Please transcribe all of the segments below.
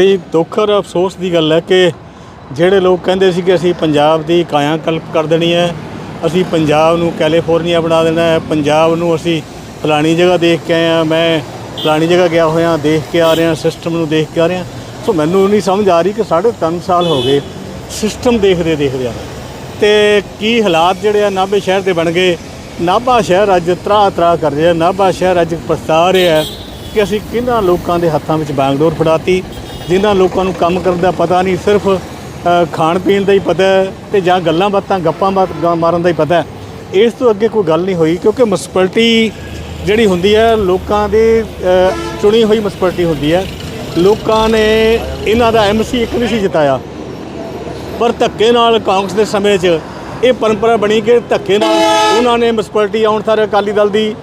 ਬੜੀ ਦੁੱਖ ਔਰ ਅਫਸੋਸ ਦੀ ਗੱਲ ਹੈ ਕਿ ਜਿਹੜੇ ਲੋਕ ਕਹਿੰਦੇ ਸੀ ਕਿ ਅਸੀਂ ਪੰਜਾਬ ਦੀ ਕਾਇਆ ਕਲਪ ਕਰ ਦੇਣੀ ਹੈ, ਅਸੀਂ ਪੰਜਾਬ ਨੂੰ ਕੈਲੀਫੋਰਨੀਆ ਬਣਾ ਦੇਣਾ ਹੈ, ਪੰਜਾਬ ਨੂੰ ਅਸੀਂ ਫਲਾਣੀ ਜਗ੍ਹਾ ਦੇਖ ਕੇ ਆਏ ਹਾਂ, ਮੈਂ ਫਲਾਣੀ ਜਗ੍ਹਾ ਗਿਆ ਹੋਇਆ, ਦੇਖ ਕੇ ਆ ਰਿਹਾ ਸਿਸਟਮ ਨੂੰ ਦੇਖ ਕੇ ਆ ਰਿਹਾ। ਸੋ ਮੈਨੂੰ ਨਹੀਂ ਸਮਝ ਆ ਰਹੀ ਕਿ ਸਾਢੇ ਤਿੰਨ ਸਾਲ ਹੋ ਗਏ ਸਿਸਟਮ ਦੇਖਦੇ ਦੇਖਦੇ ਆ ਤੇ ਕੀ ਹਾਲਾਤ ਜਿਹੜੇ ਆ, ਨਾਭੇ ਸ਼ਹਿਰ ਦੇ ਬਣ ਗਏ। ਨਾਭਾ ਸ਼ਹਿਰ ਅੱਜ ਤਰਾ ਤਰਾ ਕਰ ਰਿਹਾ ਨਾਭਾ ਸ਼ਹਿਰ ਅੱਜ ਪਛਤਾ ਰਿਹਾ ਕਿ ਅਸੀਂ ਕਿਹਨਾਂ ਲੋਕਾਂ ਦੇ ਹੱਥਾਂ ਵਿੱਚ ਬਾਗਡੋਰ ਫੜਾਤੀ। ਜਿਨ੍ਹਾਂ ਲੋਕਾਂ ਨੂੰ ਕੰਮ ਕਰਨ ਦਾ ਪਤਾ ਨਹੀਂ, ਸਿਰਫ ਖਾਣ ਪੀਣ ਦਾ ਹੀ ਪਤਾ ਹੈ ਤੇ ਜਾਂ ਗੱਲਾਂ ਬਾਤਾਂ, ਗੱਪਾਂ ਬਾਤ ਮਾਰਨ ਦਾ ਹੀ ਪਤਾ ਹੈ। ਇਸ ਤੋਂ ਅੱਗੇ ਕੋਈ ਗੱਲ ਨਹੀਂ ਹੋਈ ਕਿਉਂਕਿ ਮਿਊਨਿਸਪੈਲਿਟੀ ਜਿਹੜੀ ਹੁੰਦੀ ਹੈ, ਲੋਕਾਂ ਦੀ ਚੁਣੀ ਹੋਈ ਮਿਊਨਿਸਪੈਲਿਟੀ ਹੁੰਦੀ ਹੈ। ਲੋਕਾਂ ਨੇ ਇਹਨਾਂ ਦਾ ਐਮਸੀ ਇੱਕ ਨਹੀਂ ਸੀ ਜਿਤਾਇਆ। ਪਰ ਧੱਕੇ ਨਾਲ ਕਾਂਗਰਸ ਦੇ ਸਮੇਂ 'ਚ ਇਹ ਪਰੰਪਰਾ ਬਣੀ ਕਿ ਧੱਕੇ ਨਾਲ ਉਹਨਾਂ ਨੇ ਮਿਊਨਿਸਪੈਲਿਟੀ ਆਉਣ ਸਾਰ ਅਕਾਲੀ ਦਲ ਦੀ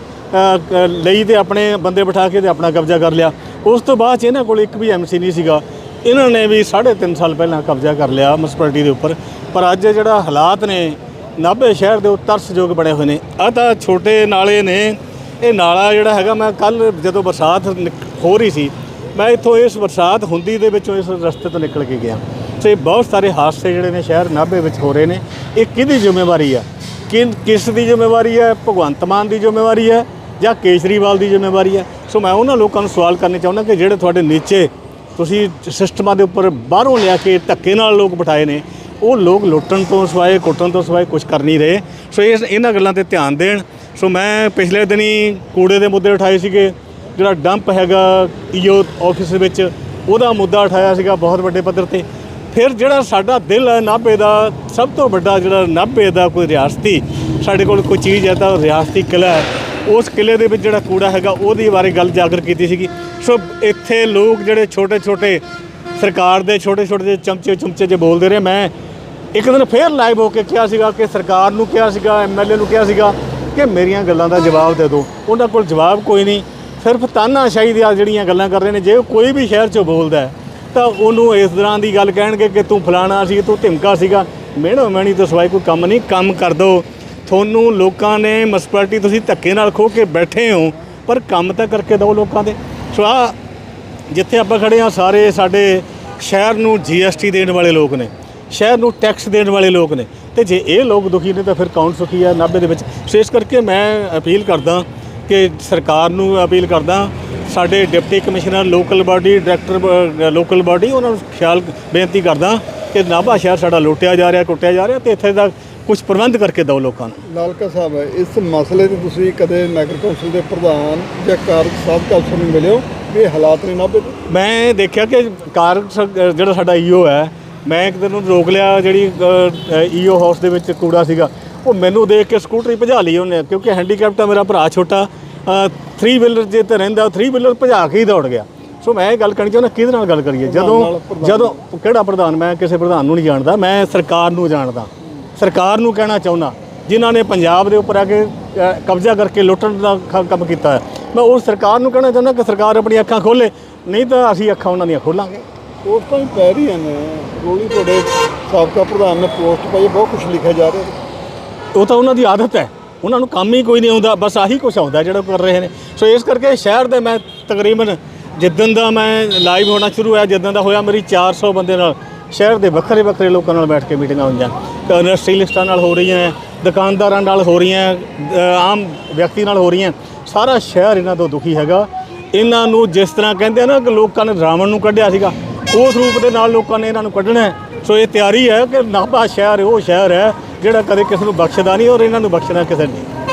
ਲਈ ਤੇ ਆਪਣੇ ਬੰਦੇ ਬਿਠਾ ਕੇ ਤੇ ਆਪਣਾ ਕਬਜ਼ਾ ਕਰ ਲਿਆ। ਉਸ ਤੋਂ ਬਾਅਦ 'ਚ ਇਹਨਾਂ ਕੋਲ ਇੱਕ ਵੀ ਐਮਸੀ ਨਹੀਂ ਸੀਗਾ। ਇਹਨਾਂ ਨੇ ਵੀ 3.5 ਸਾਲ ਪਹਿਲਾਂ ਕਬਜ਼ਾ ਕਰ ਲਿਆ ਮਿਊਨਿਸਪੈਲਿਟੀ ਦੇ ਉੱਪਰ। ਪਰ ਅੱਜ ਜਿਹੜਾ ਹਾਲਾਤ ਨੇ, ਨਾਭੇ ਸ਼ਹਿਰ ਦੇ ਉਹ ਤਰਸਯੋਗ ਬਣੇ ਹੋਏ ਨੇ। ਆ ਤਾਂ ਛੋਟੇ ਨਾਲੇ ਨੇ। ਇਹ ਨਾਲਾ ਜਿਹੜਾ ਹੈਗਾ, ਮੈਂ ਕੱਲ ਜਦੋਂ ਬਰਸਾਤ ਨਿਕ- ਹੋ ਰਹੀ ਸੀ, ਮੈਂ ਇੱਥੋਂ ਇਸ ਬਰਸਾਤ ਹੁੰਦੀ ਦੇ ਵਿੱਚੋਂ ਇਸ ਰਸਤੇ ਤੋਂ ਨਿਕਲ ਕੇ ਗਿਆ। ਤੇ ਬਹੁਤ ਸਾਰੇ ਹਾਦਸੇ ਜਿਹੜੇ ਨੇ ਸ਼ਹਿਰ ਨਾਭੇ ਵਿੱਚ ਹੋ ਰਹੇ ਨੇ। ਇਹ ਕਿਹਦੀ ਜ਼ਿੰਮੇਵਾਰੀ ਆ? ਕਿਨ ਕਿਸ ਦੀ ਜ਼ਿੰਮੇਵਾਰੀ ਹੈ ਭਗਵੰਤ ਮਾਨ ਦੀ ਜ਼ਿੰਮੇਵਾਰੀ ਹੈ ਜਾਂ ਕੇਜਰੀਵਾਲ ਦੀ ਜ਼ਿੰਮੇਵਾਰੀ ਹੈ। ਸੋ ਮੈਂ ਉਹਨਾਂ ਲੋਕਾਂ ਨੂੰ ਸਵਾਲ ਕਰਨੇ ਚਾਹੁੰਦਾ ਕਿ ਜਿਹੜੇ ਤੁਹਾਡੇ ਨੀਚੇ ਤੁਸੀਂ ਸਿਸਟਮਾਂ ਦੇ ਉੱਪਰ ਬਾਹਰੋਂ ਲਿਆ ਕੇ ਧੱਕੇ ਨਾਲ ਲੋਕ ਬਿਠਾਏ ਨੇ, ਉਹ ਲੋਕ ਲੁੱਟਣ ਤੋਂ ਸਿਵਾਏ, ਕੁੱਟਣ ਤੋਂ ਸਿਵਾਏ ਕੁਝ ਕਰ ਨਹੀਂ ਰਹੇ। ਸੋ ਇਸ, ਇਹਨਾਂ ਗੱਲਾਂ ਤੇ ਧਿਆਨ ਦੇਣ। ਸੋ ਮੈਂ ਪਿਛਲੇ ਦਿਨੀ ਕੂੜੇ ਦੇ ਮੁੱਦੇ ਉਠਾਏ ਸੀਗੇ। ਜਿਹੜਾ ਡੰਪ ਹੈਗਾ ਈਓ ਆਫਿਸ ਵਿੱਚ, ਉਹਦਾ ਮੁੱਦਾ ਉਠਾਇਆ ਸੀਗਾ ਬਹੁਤ ਵੱਡੇ ਪੱਧਰ ਤੇ। ਫਿਰ ਜਿਹੜਾ ਸਾਡਾ ਦਿਲ ਹੈ ਨਾਭੇ ਦਾ, ਸਭ ਤੋਂ ਵੱਡਾ ਜਿਹੜਾ ਨਾਭੇ ਦਾ ਕੋਈ ਰਿਆਸਤੀ, ਸਾਡੇ ਕੋਲ ਕੋਈ ਚੀਜ਼ ਹੈ ਤਾਂ ਰਿਆਸਤੀ ਕਿਲ੍ਹਾ ਹੈ। ਉਸ ਕਿਲ੍ਹੇ ਦੇ ਵਿੱਚ ਜਿਹੜਾ ਕੂੜਾ ਹੈਗਾ ਉਹਦੀ ਬਾਰੇ ਗੱਲ ਜਾਗਰ ਕੀਤੀ ਸੀਗੀ। ਸੋ ਇੱਥੇ ਲੋਕ ਜਿਹੜੇ ਛੋਟੇ ਛੋਟੇ ਸਰਕਾਰ ਦੇ ਛੋਟੇ ਛੋਟੇ ਜਿਹੇ ਚਮਚੇ ਚਮਚੇ ਜੇ ਬੋਲਦੇ ਰਹੇ ਮੈਂ ਇੱਕ ਦਿਨ ਫੇਰ ਲਾਈਵ ਹੋ ਕੇ ਕਿਹਾ ਸੀਗਾ ਕਿ ਸਰਕਾਰ ਨੂੰ ਕਿਹਾ ਸੀਗਾ ਐਮਐਲਏ ਨੂੰ ਕਿਹਾ ਸੀਗਾ ਕਿ ਮੇਰੀਆਂ ਗੱਲਾਂ ਦਾ ਜਵਾਬ ਦੇ ਦਿਓ। ਉਹਨਾਂ ਕੋਲ ਜਵਾਬ ਕੋਈ ਨਹੀਂ। ਸਿਰਫ ਤਾਨਾਸ਼ਾਹੀ ਦੀਆਂ ਜਿਹੜੀਆਂ ਗੱਲਾਂ ਕਰ ਰਹੇ ਨੇ ਜੇ ਕੋਈ ਵੀ ਸ਼ਹਿਰ 'ਚੋਂ ਬੋਲਦਾ ਹੈ, ਤਾਂ ਉਹਨੂੰ ਇਸ ਤਰ੍ਹਾਂ ਦੀ ਗੱਲ ਕਹਿਣਗੇ ਕਿ ਤੂੰ ਫਲਾਣਾ ਸੀ ਤੂੰ ਧਿਮਕਾ ਸੀਗਾ। ਮਿਹਣੋ ਮੈਣੀ ਤੋਂ ਸਵਾਈ ਕੋਈ ਕੰਮ ਨਹੀਂ ਕੰਮ ਕਰ ਦੋ। ਤੁਹਾਨੂੰ ਲੋਕਾਂ ਨੇ ਮਿਊਨਿਸਪੈਲਿਟੀ ਤੁਸੀਂ ਧੱਕੇ ਨਾਲ ਖੋ ਕੇ ਬੈਠੇ ਹੋ, ਪਰ ਕੰਮ ਤਾਂ ਕਰਕੇ ਦਿਓ ਲੋਕਾਂ ਦੇ। ਸੋ ਆਹ ਜਿੱਥੇ ਆਪਾਂ ਖੜੇ ਆ ਸਾਰੇ ਸਾਡੇ ਸ਼ਹਿਰ ਨੂੰ ਜੀਐਸਟੀ ਦੇਣ ਵਾਲੇ ਲੋਕ ਨੇ, ਸ਼ਹਿਰ ਨੂੰ ਟੈਕਸ ਦੇਣ ਵਾਲੇ ਲੋਕ ਨੇ। ਤੇ ਜੇ ਇਹ ਲੋਕ ਦੁਖੀ ਨੇ ਤਾਂ ਫਿਰ ਕੌਣ ਸੁਖੀ ਹੈ ਨਾਭੇ ਦੇ ਵਿੱਚ? ਸੋ ਇਸ ਕਰਕੇ ਮੈਂ ਅਪੀਲ ਕਰਦਾ ਕਿ ਸਰਕਾਰ ਨੂੰ ਅਪੀਲ ਕਰਦਾ, ਸਾਡੇ deputy commissioner local body director local body ਉਹਨਾਂ ਨੂੰ ਖਿਆਲ, ਬੇਨਤੀ ਕਰਦਾ ਕਿ ਨਾਭਾ ਸ਼ਹਿਰ ਸਾਡਾ ਲੁੱਟਿਆ ਜਾ ਰਿਹਾ, ਕੁੱਟਿਆ ਜਾ ਰਿਹਾ ਤੇ ਇੱਥੇ ਦਾ ਕੁਝ ਪ੍ਰਬੰਧ ਕਰਕੇ ਦਿਓ ਲੋਕਾਂ ਨੂੰ। ਲਾਲਕਾ ਸਾਹਿਬ ਇਸ ਮਸਲੇ ਤੇ ਤੁਸੀਂ ਕਦੇ ਨਗਰ ਕੌਂਸਲ ਦੇ ਪ੍ਰਧਾਨ ਜਾਂ ਕਾਰਜ ਸਾਬਕਾ ਅਫਸਰ ਨੂੰ ਮਿਲਿਓ ਵੀ ਹਾਲਾਤ ਨੇ ਦੇ ਮੈਂ ਦੇਖਿਆ ਕਿ ਕਾਰ ਸ- ਜਿਹੜਾ ਸਾਡਾ ਈਓ ਹੈ ਮੈਂ ਇੱਕ ਦਿਨ ਉਹਨੂੰ ਰੋਕ ਲਿਆ ਜਿਹੜੀ ਈਓ ਹਾਊਸ ਦੇ ਵਿੱਚ ਕੂੜਾ ਸੀਗਾ। ਉਹ ਮੈਨੂੰ ਦੇਖ ਕੇ ਸਕੂਟਰੀ ਭਜਾ ਲਈ ਉਹਨੇ ਕਿਉਂਕਿ ਹੈਂਡੀਕੈਪਟ ਆ ਮੇਰਾ ਭਰਾ ਛੋਟਾ 3 ਵੀਲਰ ਜੇ ਤੇ ਰਹਿੰਦਾ 3 ਵੀਲਰ ਭਜਾ ਕੇ ਹੀ ਦੌੜ ਗਿਆ। ਸੋ ਮੈਂ ਇਹ ਗੱਲ ਕਰਨੀ ਚਾਹੁੰਦਾ ਕਿਹਦੇ ਨਾਲ ਗੱਲ ਕਰੀਏ? ਜਦੋਂ। ਜਦੋਂ ਕਿਹੜਾ ਪ੍ਰਧਾਨ? ਮੈਂ ਕਿਸੇ ਪ੍ਰਧਾਨ ਨੂੰ ਨਹੀਂ ਜਾਣਦਾ ਮੈਂ ਸਰਕਾਰ ਨੂੰ ਜਾਣਦਾ। ਸਰਕਾਰ ਨੂੰ ਕਹਿਣਾ ਚਾਹੁੰਦਾ ਜਿਨ੍ਹਾਂ ਨੇ ਪੰਜਾਬ ਦੇ ਉੱਪਰ ਆ ਕੇ ਕਬਜ਼ਾ ਕਰਕੇ ਲੁੱਟਣ ਦਾ ਕੰਮ ਕੀਤਾ ਹੈ। ਮੈਂ ਉਹ ਸਰਕਾਰ ਨੂੰ ਕਹਿਣਾ ਚਾਹੁੰਦਾ ਕਿ ਸਰਕਾਰ ਆਪਣੀ ਅੱਖਾਂ ਖੋਲੇ ਨਹੀਂ ਤਾਂ ਅਸੀਂ ਅੱਖਾਂ ਉਹਨਾਂ ਦੀਆਂ ਖੋਲਾਂਗੇ। ਪੋਸਟਾਂ ਵੀ ਪੈ ਰਹੀਆਂ ਨੇ। ਰੋਲੀ ਤੁਹਾਡੇ ਸਾਬਕਾ ਪ੍ਰਧਾਨ ਨੇ ਪੋਸਟ ਪਾਈ ਬਹੁਤ ਕੁਝ ਲਿਖਿਆ ਜਾ ਰਿਹਾ। ਉਹ ਤਾਂ ਉਹਨਾਂ ਦੀ ਆਦਤ ਹੈ। ਉਹਨਾਂ ਨੂੰ ਕੰਮ ਹੀ ਕੋਈ ਨਹੀਂ ਆਉਂਦਾ ਬਸ ਆਹੀ ਕੁਝ ਆਉਂਦਾ ਜਿਹੜਾ ਉਹ ਕਰ ਰਹੇ ਨੇ। ਸੋ ਇਸ ਕਰਕੇ ਸ਼ਹਿਰ ਦੇ ਮੈਂ ਤਕਰੀਬਨ ਜਿੱਦਣ ਦਾ ਮੈਂ ਲਾਈਵ ਹੋਣਾ ਸ਼ੁਰੂ ਹੋਇਆ ਜਿੱਦਣ ਦਾ ਹੋਇਆ ਮੇਰੀ 400 ਬੰਦੇ ਨਾਲ ਸ਼ਹਿਰ ਦੇ ਵੱਖਰੇ ਵੱਖਰੇ ਲੋਕਾਂ ਨਾਲ ਬੈਠ ਕੇ ਮੀਟਿੰਗਾਂ ਹੋਈਆਂ ਤਾਂ ਇੰਡਸਟਰੀਲਿਸਟਾਂ ਨਾਲ ਹੋ ਰਹੀਆਂ ਦੁਕਾਨਦਾਰਾਂ ਨਾਲ ਹੋ ਰਹੀਆਂ ਆਮ ਵਿਅਕਤੀ ਨਾਲ ਹੋ ਰਹੀਆਂ ਸਾਰਾ ਸ਼ਹਿਰ ਇਹਨਾਂ ਤੋਂ ਦੁਖੀ ਹੈਗਾ। ਇਹਨਾਂ ਨੂੰ ਜਿਸ ਤਰ੍ਹਾਂ ਕਹਿੰਦੇ ਆ ਨਾ ਕਿ ਲੋਕਾਂ ਨੇ ਰਾਵਣ ਨੂੰ ਕੱਢਿਆ ਸੀਗਾ, ਉਸ ਰੂਪ ਦੇ ਨਾਲ ਲੋਕਾਂ ਨੇ ਇਹਨਾਂ ਨੂੰ ਕੱਢਣਾ ਸੋ ਇਹ ਤਿਆਰੀ ਹੈ ਕਿ ਨਾਭਾ ਸ਼ਹਿਰ ਉਹ ਸ਼ਹਿਰ ਹੈ, ਜਿਹੜਾ ਕਦੇ ਕਿਸੇ ਨੂੰ ਬਖਸ਼ਦਾ ਨਹੀਂ ਔਰ ਇਹਨਾਂ ਨੂੰ ਬਖਸ਼ਣਾ ਕਿਸੇ ਨੇ ਨਹੀਂ।